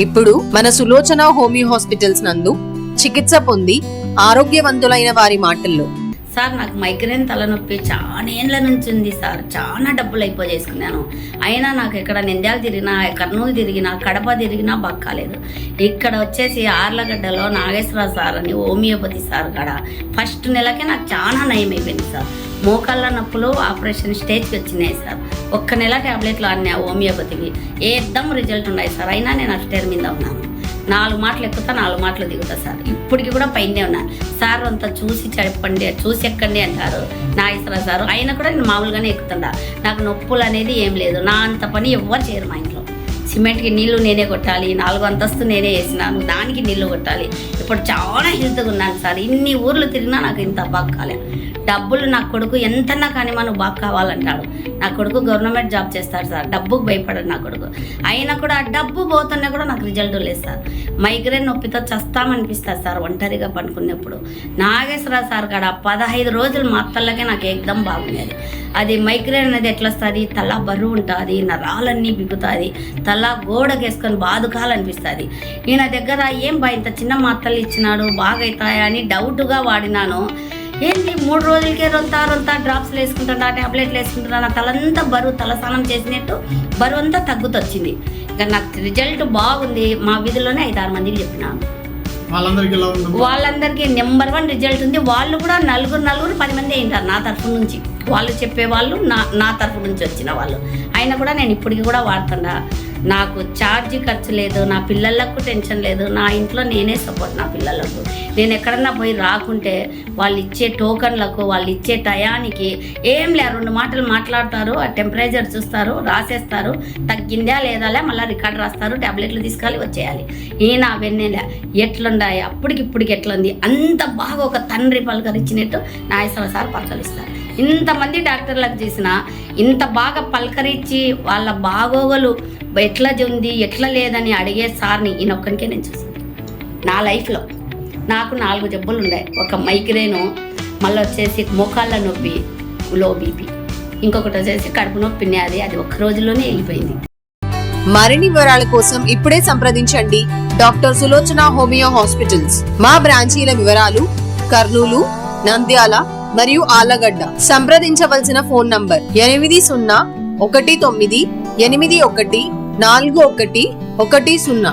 ఇప్పుడు మన Sulochana homeo hospitals నందు చికిత్స పొంది ఆరోగ్యవంతులైన వారి మాటల్లో సార్ నాకు మైగ్రేన్ తలనొప్పి చాలా ఏళ్ళ నుంచి ఉంది సార్. చాలా డబ్బులు అయిపో చేసుకున్నాను. అయినా నాకు ఇక్కడ నింద్యాలు తిరిగినా కర్నూలు తిరిగినా కడప తిరిగినా బక్కాలేదు. ఇక్కడ వచ్చేసి ఆర్లగడ్డలో నాగేశ్వర సార్ అని హోమియోపతి సార్ కాడ ఫస్ట్ నెలకే నాకు చాలా నయం అయిపోయింది సార్. మోకాళ్ళ నొప్పులు ఆపరేషన్ స్టేజ్కి వచ్చినాయి సార్. ఒక్క నెల ట్యాబ్లెట్లు అన్నా హోమియోపతివి ఏద్దాం రిజల్ట్ ఉన్నాయి సార్? అయినా నేను అస్టేర్ మీద ఉన్నాను. నాలుగు మాటలు ఎక్కుతా నాలుగు మాటలు దిగుతా సార్. ఇప్పటికి కూడా పైనే ఉన్నా. సార్ అంతా చూసి చెప్పండి చూసి ఎక్కండి అంటారు నా ఇసరా సార్. అయినా కూడా నేను మామూలుగానే ఎక్కుతుండా నాకు నొప్పులు అనేది ఏం లేదు. నా అంత పని ఎవ్వరు చేయరు మా ఇంట్లో. సిమెంట్కి నీళ్ళు నేనే కొట్టాలి నాలుగు అంతస్తు నేనే వేసినాను దానికి నీళ్ళు కొట్టాలి. ఇప్పుడు చాలా హెల్త్గా ఉన్నాను సార్. ఇన్ని ఊర్లు తిరిగినా నాకు ఇంత బాగా కాలేదు డబ్బులు నా కొడుకు ఎంతన్నా కానీ మనం బాగా కావాలంటాడు. నా కొడుకు గవర్నమెంట్ జాబ్ చేస్తాడు సార్. డబ్బుకు భయపడడు నా కొడుకు. అయినా కూడా ఆ డబ్బు పోతున్నా కూడా నాకు రిజల్ట్ లేదు సార్. మైగ్రేన్ నొప్పితో చస్తామనిపిస్తుంది సార్ ఒంటరిగా పనుకున్నప్పుడు నాగేశ్వర సార్ కాడ పదహైదు రోజులు మా అత్తలకే నాకు ఏకదం బాగుండేది. అది మైగ్రేన్ అనేది ఎట్లా వస్తుంది? తల బరువు ఉంటుంది నరాలన్నీ బిగుతుంది తల గోడకేసుకొని బాదుకాలనిపిస్తుంది ఈయన దగ్గర ఏం బా ఇంత చిన్న మాత్రలు ఇచ్చినాడు బాగా అవుతాయా అని డౌట్గా వాడినాను. ఏంటి మూడు రోజులకే రొంత రొంత డ్రాప్స్లు వేసుకుంటున్నా టాబ్లెట్లు వేసుకుంటున్నా నా తలంతా బరువు తలస్నానం చేసినట్టు బరువు అంతా తగ్గుతొచ్చింది. ఇంకా నాకు రిజల్ట్ బాగుంది మా వీధిలోనే ఐదు ఆరు మందికి చెప్పినాను. వాళ్ళందరికీ నెంబర్ వన్ రిజల్ట్ ఉంది. వాళ్ళు కూడా నలుగురు నలుగురు పది మంది అయింటారు నా తరఫు నుంచి. వాళ్ళు చెప్పేవాళ్ళు నా నా తరఫు నుంచి వచ్చిన వాళ్ళు. అయినా కూడా నేను ఇప్పటికి కూడా వాడుతున్నా. నాకు ఛార్జ్ ఖర్చు లేదు నా పిల్లలకు టెన్షన్ లేదు నా ఇంట్లో నేనే సపోర్ట్ నా పిల్లలకు. నేను ఎక్కడన్నా పోయి రాకుంటే వాళ్ళు ఇచ్చే టోకన్లకు వాళ్ళు ఇచ్చే టయానికి ఏం లే రెండు మాటలు మాట్లాడతారు ఆ టెంపరేచర్ చూస్తారు రాసేస్తారు తగ్గిందా లేదా మళ్ళీ రికార్డ్ రాస్తారు టాబ్లెట్లు తీసుకెళ్ళి వచ్చేయాలి. ఈయన వెన్నెల ఎట్లుండాయి? అప్పటికి ఇప్పటికి ఎట్లుంది? అంత బాగా ఒక తండ్రి పలకరించినట్టు నాగేశ్వర సార్ పలకరిస్తారు ఇంతమంది డాక్టర్లకు చేసిన ఇంత బాగా పలకరించి వాళ్ళ బాగోగులు ఎట్లా ఉంది ఎట్లా లేదని అడిగే సార్ని ఈయనొక్కడికే నేను చూసాను నా లైఫ్లో నాకు నాలుగు జబ్బులు ఉన్నాయి ఒక మైగ్రేను మళ్ళీ వచ్చేసి మోకాళ్ళ నొప్పి లో బీపీ. ఇంకొకటి వచ్చేసి కడుపు నొప్పి అది అది ఒక్క రోజులోనే వెళ్ళిపోయింది. మరిన్ని వివరాల కోసం ఇప్పుడే సంప్రదించండి. Doctor Sulochana homeo hospitals. మా బ్రాంచీల వివరాలు కర్నూలు నంద్యాల మరియు ఆలగడ్డ సంప్రదించవలసిన ఫోన్ నంబర్ ఎనిమిది సున్నా ఒకటి తొమ్మిది ఎనిమిది ఒకటి నాలుగు ఒకటి ఒకటి సున్నా.